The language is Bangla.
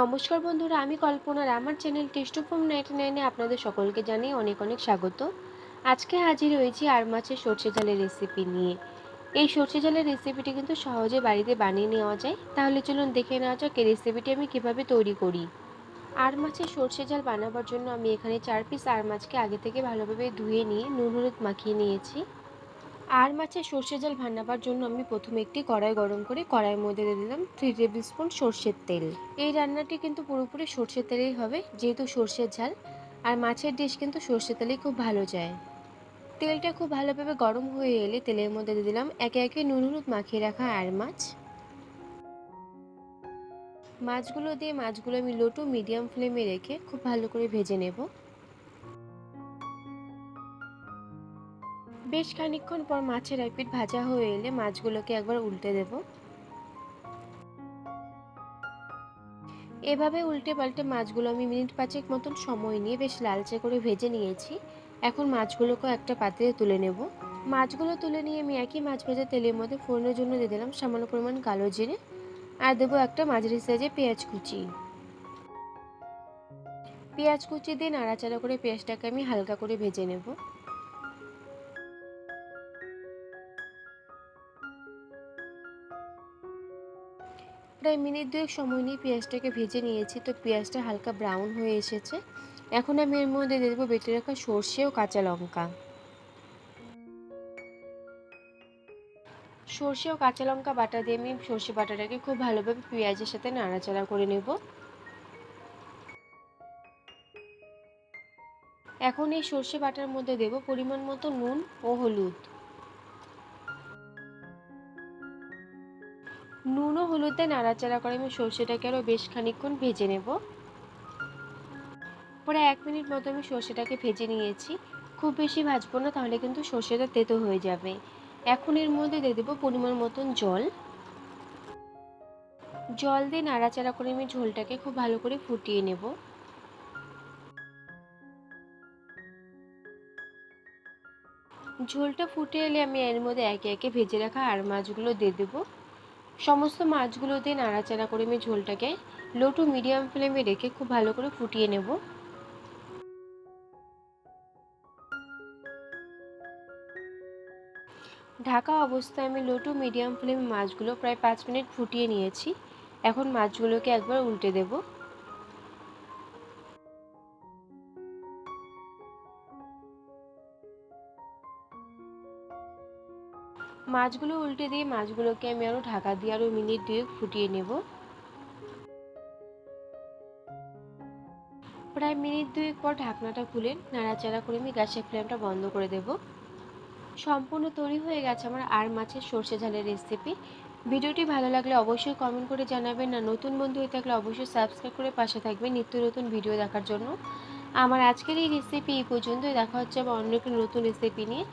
নমস্কার বন্ধুরা, আমি কল্পনার। আমার চ্যানেল টেস্ট অফ নাইনটি নাইনে আপনাদের সকলকে জানিয়ে অনেক অনেক স্বাগত। আজকে হাজির হয়েছি আর মাছের সর্ষে ঝালের রেসিপি নিয়ে। এই সর্ষে ঝালের রেসিপিটি কিন্তু সহজে বাড়িতে বানিয়ে নেওয়া যায়। তাহলে চলুন দেখে নেওয়া যাক এই রেসিপিটি আমি কীভাবে তৈরি করি। আর মাছের সর্ষে ঝাল বানাবার জন্য আমি এখানে চার পিস আর মাছকে আগে থেকে ভালোভাবে ধুয়ে নিয়ে নুন হলুদ মাখিয়ে নিয়েছি। আর মাছের সর্ষে জল ভান্নাবার জন্য আমি প্রথমে একটি কড়াই গরম করে কড়াইয়ের মধ্যে দিয়ে দিলাম থ্রি টেবিল স্পুন সর্ষের তেল। এই রান্নাটি কিন্তু পুরোপুরি সর্ষের তেলেই হবে, যেহেতু সর্ষের ঝাল, আর মাছের ডিশ কিন্তু সর্ষের তেলেই খুব ভালো যায়। তেলটা খুব ভালোভাবে গরম হয়ে এলে তেলের মধ্যে দিয়ে দিলাম একে একে নুন হলুদ মাখিয়ে রাখা আর মাছ। মাছগুলো দিয়ে মাছগুলো আমি লো টু মিডিয়াম ফ্লেমে রেখে খুব ভালো করে ভেজে নেব। বেশ খানিকক্ষণ পর মাছের এক ভাজা হয়ে এলে মাছগুলোকে একবার উল্টে দেব। এভাবে উল্টে পাল্টে মাছগুলো আমি মিনিট পাঁচেক মতন সময় নিয়ে বেশ লালচে করে ভেজে নিয়েছি। এখন মাছগুলোকে একটা পাত্রে তুলে নেব। মাছগুলো তুলে নিয়ে আমি একই মাছ ভেজা তেলের মধ্যে ফোড়নের জন্য দিয়ে দিলাম সামান্য পরিমাণ কালো জিরে। আর দেবো একটা মাঝারি সাইজে পেঁয়াজ কুচি। পেঁয়াজ কুচি দিয়ে নাড়াচাড়া করে পেঁয়াজটাকে আমি হালকা করে ভেজে নেব। প্রায় মিনিট দুয়েক সময় নিয়ে পেঁয়াজটাকে ভেজে নিয়েছি। তো পেঁয়াজটা হালকা ব্রাউন হয়ে এসেছে। এখন আমি এর মধ্যে দিয়ে দেবো বেটে রাখা সর্ষে ও কাঁচা লঙ্কা। সর্ষে ও কাঁচা লঙ্কা বাটা দিয়ে আমি সর্ষে বাটাটাকে খুব ভালোভাবে পেঁয়াজের সাথে নাড়াচাড়া করে নেব। এখন এই সর্ষে বাটার মধ্যে দেব পরিমাণ মতো নুন ও হলুদ। নুন ও হলুদে নাড়াচাড়া করে আমি সর্ষেটাকে আরও বেশ খানিকক্ষণ ভেজে নেব। পরে এক মিনিট মতো আমি সর্ষেটাকে ভেজে নিয়েছি। খুব বেশি ভাজবো না, তাহলে কিন্তু সর্ষেটা তেতো হয়ে যাবে। এখন এর মধ্যে দিয়ে দেবো পরিমাণ মতন জল। জল দিয়ে নাড়াচাড়া করে আমি ঝোলটাকে খুব ভালো করে ফুটিয়ে নেব। ঝোলটা ফুটে এলে আমি এর মধ্যে একে একে ভেজে রাখা আর মাছগুলো দিয়ে দেবো। সমস্ত মাছগুলো দিয়ে নাড়াচাড়া করে আমি ঝোলটাকে লো টু মিডিয়াম ফ্লেমে রেখে খুব ভালো করে ফুটিয়ে নেব। ঢাকা অবস্থায় আমি লো টু মিডিয়াম ফ্লেমে মাছগুলো প্রায় পাঁচ মিনিট ফুটিয়ে নিয়েছি। এখন মাছগুলোকে একবার উল্টে দেবো। মাছগুলো উল্টে দিয়ে মাছগুলোকে আমি আরও ঢাকা দিয়ে আরও মিনিট দুয়েক ফুটিয়ে নেব। প্রায় মিনিট দুয়েক পর ঢাকনাটা খুলে নাড়াচাড়া করে আমি গ্যাসের ফ্লেমটা বন্ধ করে দেব। সম্পূর্ণ তৈরি হয়ে গেছে আমার আর মাছের সর্ষে ঝালের রেসিপি ভিডিওটি ভালো লাগলে অবশ্যই কমেন্ট করে জানাবেন না নতুন বন্ধু হয়ে থাকলে অবশ্যই সাবস্ক্রাইব করে পাশে থাকবেন নিত্য নতুন ভিডিও দেখার জন্য। আমার আজকের এই রেসিপি এই পর্যন্তই। দেখা হচ্ছে আবার অন্য একটি নতুন রেসিপি নিয়ে।